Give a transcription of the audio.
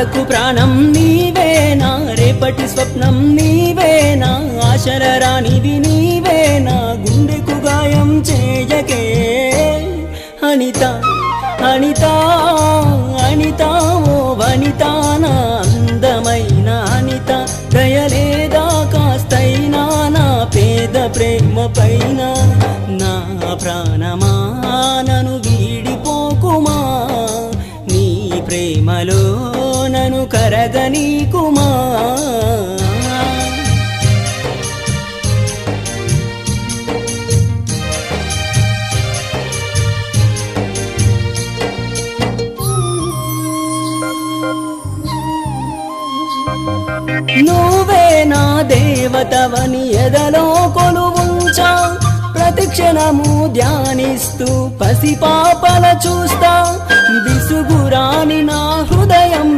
బాధకు ప్రాణం నీవేనా? రేపటి స్వప్నం నీవేనా? ఆశల రానివి నీవేనా? గుండెకు గాయం చేయకే. అనిత అనిత అనిత ఓ వనిత నా అందమైన అనిత దయలేదా? కాస్తైనా నా పేద ప్రేమ పైన. నా ప్రాణమా? నను వీడిపోకుమా? నీ ప్రేమలో కరదని కరగనీకుమా నువ్వే నా దేవతవని ఎదలో కొలువుంచా. ప్రతిక్షణము ధ్యానిస్తూ పసిపాపల చూస్తా